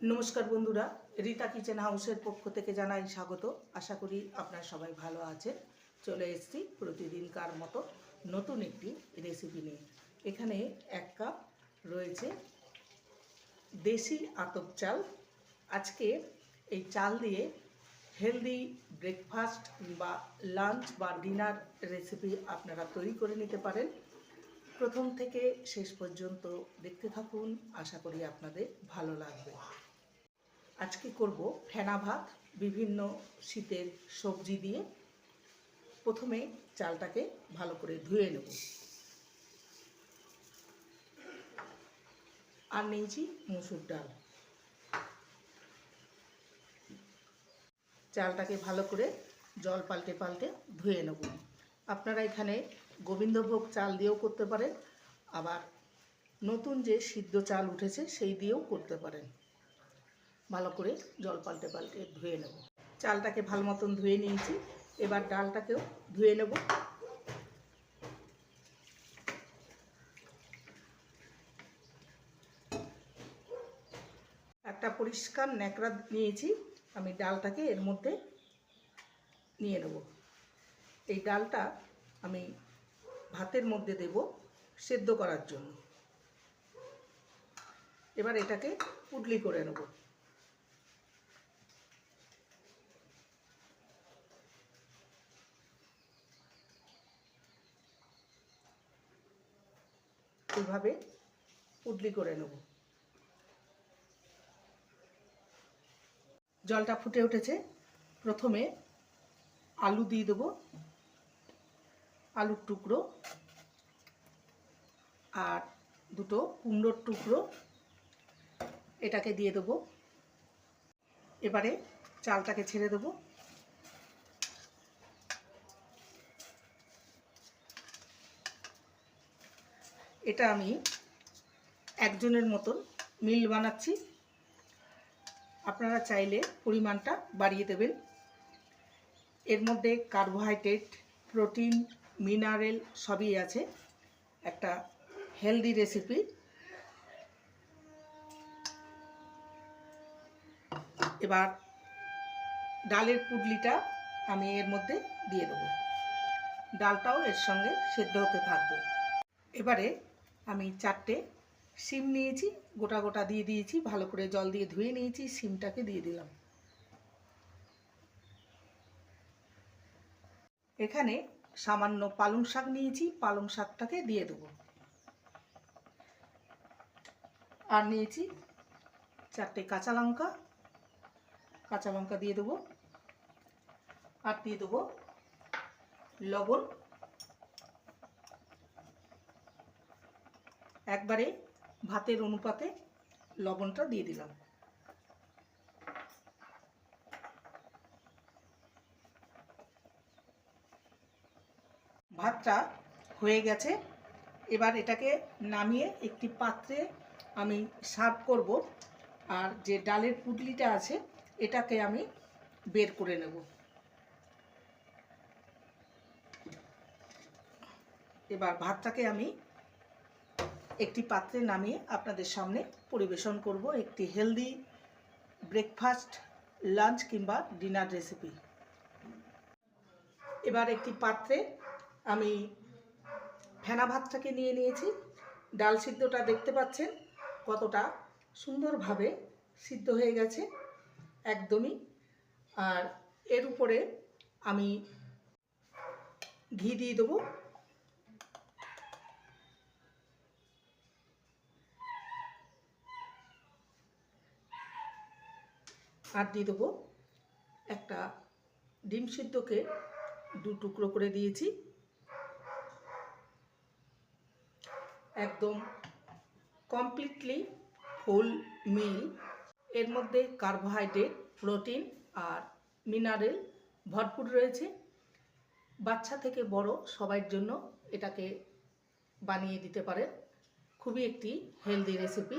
নমস্কার বন্ধুরা, রীতা কিচেন হাউসের পক্ষ থেকে জানাই স্বাগত। আশা করি আপনারা সবাই ভালো আছেন। চলে এসেছি প্রতিদিনকার মতো নতুন একটি রেসিপি নিয়ে। এখানে এক কাপ রয়েছে দেশি আতপ চাল। আজকে এই চাল দিয়ে হেলদি ব্রেকফাস্ট বা লাঞ্চ বা ডিনার রেসিপি আপনারা তৈরি করে নিতে পারেন। প্রথম থেকে শেষ পর্যন্ত দেখতে থাকুন। আশা করি আপনাদের ভালো লাগবে। আজকে করব ফেনা ভাত, বিভিন্ন শীতের সবজি দিয়ে। প্রথমে চালটাকে ভালো করে ধুয়ে নেব। আর নিয়েছি মুসুর ডাল। চালটাকে ভালো করে জল পাল্টে পাল্টে ধুয়ে নেব। আপনারা এখানে গোবিন্দভোগ চাল দিয়েও করতে পারেন, আবার নতুন যে সিদ্ধ চাল উঠেছে সেই দিয়েও করতে পারেন। ভালো করে জল পাল্টে পাল্টে ধুয়ে নেব। চালটাকে ভালো মতন ধুয়ে নিয়েছি। এবার ডালটাকেও ধুয়ে নেব। একটা পরিষ্কার ন্যাকড়া নিয়েছি। আমি ডালটাকে এর মধ্যে নিয়ে নেব। এই ডালটা আমি ভাতের মধ্যে দেব সেদ্ধ করার জন্য। এবার এটাকে পুডলি করে নেব। এইভাবে পুডলি করে নেব। জলটা ফুটে উঠেছে। প্রথমে আলু দিয়ে দেবো, আলুর টুকরো আর দুটো কুমড়োর টুকরো। এটাকে দিয়ে দেবো। এবারে চালটাকে ছেড়ে দেবো। এটা আমি একজনের মতন মিল বানাচ্ছি। আপনারা চাইলে পরিমাণটা বাড়িয়ে দেবেন। এর মধ্যে কার্বোহাইড্রেট, প্রোটিন, মিনারেল সবই আছে। একটা হেলদি রেসিপি। এবার ডালের পুডলিটা আমি এর মধ্যে দিয়ে দেবো। ডালটাও এর সঙ্গে সেদ্ধ হতে থাকবে। এবারে আমি চারটে সিম নিয়েছি, গোটা গোটা দিয়ে দিয়েছি, ভালো করে জল দিয়ে ধুয়ে নিয়েছি সিমটাকে দিয়ে দিলাম। এখানে সামান্য পালং শাক নিয়েছি, পালং শাকটাকে দিয়ে দেবো। আর নিয়েছি চারটে কাঁচা লঙ্কা কাঁচা লঙ্কা দিয়ে দেবো। আর দিয়ে দেবো লবণ একবারে ভাতের অনুপাতে লবণটা দিয়ে দিলাম। ভাতটা হয়ে গেছে। এবার এটাকে নামিয়ে একটি পাত্রে আমি সার্ভ করব আর যে ডালের পুটলিটা আছে, এটাকে আমি বের করে নেব। এবার ভাতটাকে আমি একটি পাত্রে নামিয়ে আপনাদের সামনে পরিবেশন করব একটি হেলদি ব্রেকফাস্ট লাঞ্চ কিংবা ডিনার রেসিপি এবার একটি পাত্রে আমি ফেনা ভাতটাকে নিয়ে নিয়েছি। ডাল সিদ্ধটা দেখতে পাচ্ছেন কতটা সুন্দরভাবে সিদ্ধ হয়ে গেছে একদমই। আর এর উপরে আমি ঘি দিয়ে দেবো আর দিয়ে দেবো একটা ডিম সিদ্ধকে দু টুকরো করে দিয়েছি। একদম কমপ্লিটলি ফুল মিল এর মধ্যে কার্বোহাইড্রেট প্রোটিন আর মিনারেল ভরপুর রয়েছে। বাচ্চা থেকে বড় সবার জন্য এটাকে বানিয়ে দিতে পারেন। খুবই একটি হেলদি রেসিপি